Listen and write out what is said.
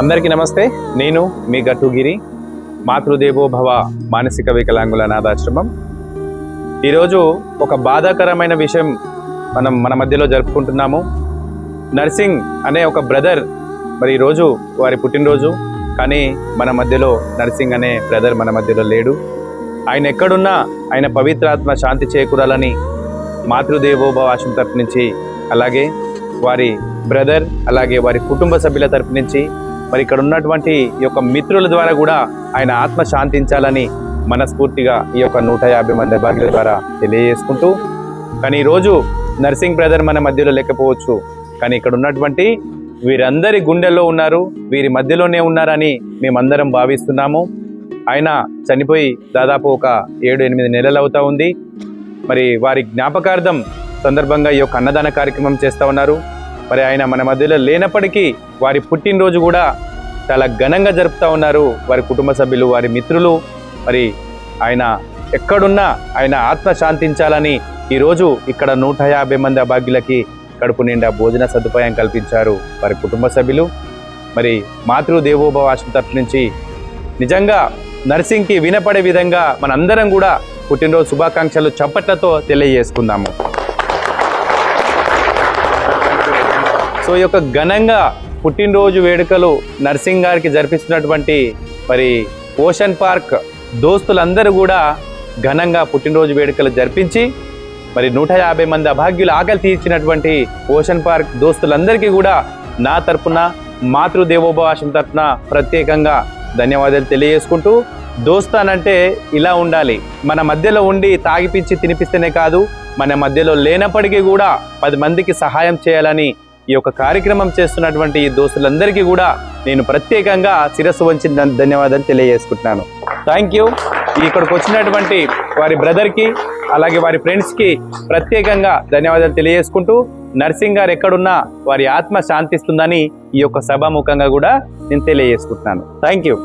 అందరికీ నమస్తే. నేను మీ గట్టుగిరి మాతృదేవోభవ మానసిక వికలాంగుల అనాథాశ్రమం ఈరోజు ఒక బాధాకరమైన విషయం మనం మన మధ్యలో జరుపుకుంటున్నాము. నర్సింగ్ అనే ఒక బ్రదర్ మరి ఈరోజు వారి పుట్టినరోజు. కానీ మన మధ్యలో నర్సింగ్ అనే బ్రదర్ మన మధ్యలో లేడు. ఆయన ఎక్కడున్నా ఆయన పవిత్రాత్మ శాంతి చేకూరాలని మాతృదేవోభవ ఆశ్రమం తరపు నుంచి అలాగే వారి బ్రదర్ అలాగే వారి కుటుంబ సభ్యుల తరపు నుంచి మరి ఇక్కడ ఉన్నటువంటి ఈ యొక్క మిత్రుల ద్వారా కూడా ఆయన ఆత్మ శాంతించాలని మనస్ఫూర్తిగా ఈ యొక్క నూట యాభై మంది భాగ్యుల ద్వారా తెలియజేసుకుంటూ కానీ ఈరోజు నర్సింగ్ బ్రదర్ మన మధ్యలో లేకపోవచ్చు కానీ ఇక్కడ ఉన్నటువంటి వీరందరి గుండెల్లో ఉన్నారు వీరి మధ్యలోనే ఉన్నారని మేమందరం భావిస్తున్నాము. ఆయన చనిపోయి దాదాపు ఒక ఏడు ఎనిమిది నెలలు అవుతా ఉంది. మరి వారి జ్ఞాపకార్థం సందర్భంగా ఈ యొక్క అన్నదాన కార్యక్రమం చేస్తూ ఉన్నారు. మరి ఆయన మన మధ్యలో లేనప్పటికీ వారి పుట్టినరోజు కూడా చాలా ఘనంగా జరుపుతూ ఉన్నారు. వారి కుటుంబ సభ్యులు వారి మిత్రులు. మరి ఆయన ఎక్కడున్నా ఆయన ఆత్మ శాంతించాలని ఈరోజు ఇక్కడ నూట యాభై మంది అభాగ్యులకి కడుపు నిండా భోజన సదుపాయం కల్పించారు వారి కుటుంబ సభ్యులు. మరి మాతృ దేవోభవ తరఫు నుంచి నిజంగా నర్సింగ్కి వినపడే విధంగా మనందరం కూడా పుట్టినరోజు శుభాకాంక్షలు చప్పట్లతో తెలియజేసుకుందాము. సో ఈ యొక్క ఘనంగా పుట్టినరోజు వేడుకలు నర్సింగ్ గారికి జరిపిస్తున్నటువంటి మరి ఓషన్ పార్క్ దోస్తులందరూ కూడా ఘనంగా పుట్టినరోజు వేడుకలు జరిపించి మరి నూట యాభై మంది అభాగ్యులు ఆకలి తీర్చినటువంటి ఓషన్ పార్క్ దోస్తులందరికీ కూడా నా తరపున మాతృదేవోభవాసం తరపున ప్రత్యేకంగా ధన్యవాదాలు తెలియజేసుకుంటూ దోస్తానంటే ఇలా ఉండాలి. మన మధ్యలో ఉండి తాగిపించి తినిపిస్తేనే కాదు మన మధ్యలో లేనప్పటికీ కూడా పది మందికి సహాయం చేయాలని ఈ యొక్క కార్యక్రమం చేస్తున్నటువంటి ఈ దోస్తులందరికీ కూడా నేను ప్రత్యేకంగా శిరస్సు వంచి ధన్యవాదాలు తెలియజేసుకుంటున్నాను. థ్యాంక్ యూ ఇక్కడికి వచ్చినటువంటి వారి బ్రదర్కి అలాగే వారి ఫ్రెండ్స్కి ప్రత్యేకంగా ధన్యవాదాలు తెలియజేసుకుంటూ నర్సింగ్ గారు ఎక్కడున్నా వారి ఆత్మ శాంతిస్తుందని ఈ యొక్క సభాముఖంగా కూడా నేను తెలియజేసుకుంటున్నాను. Thank you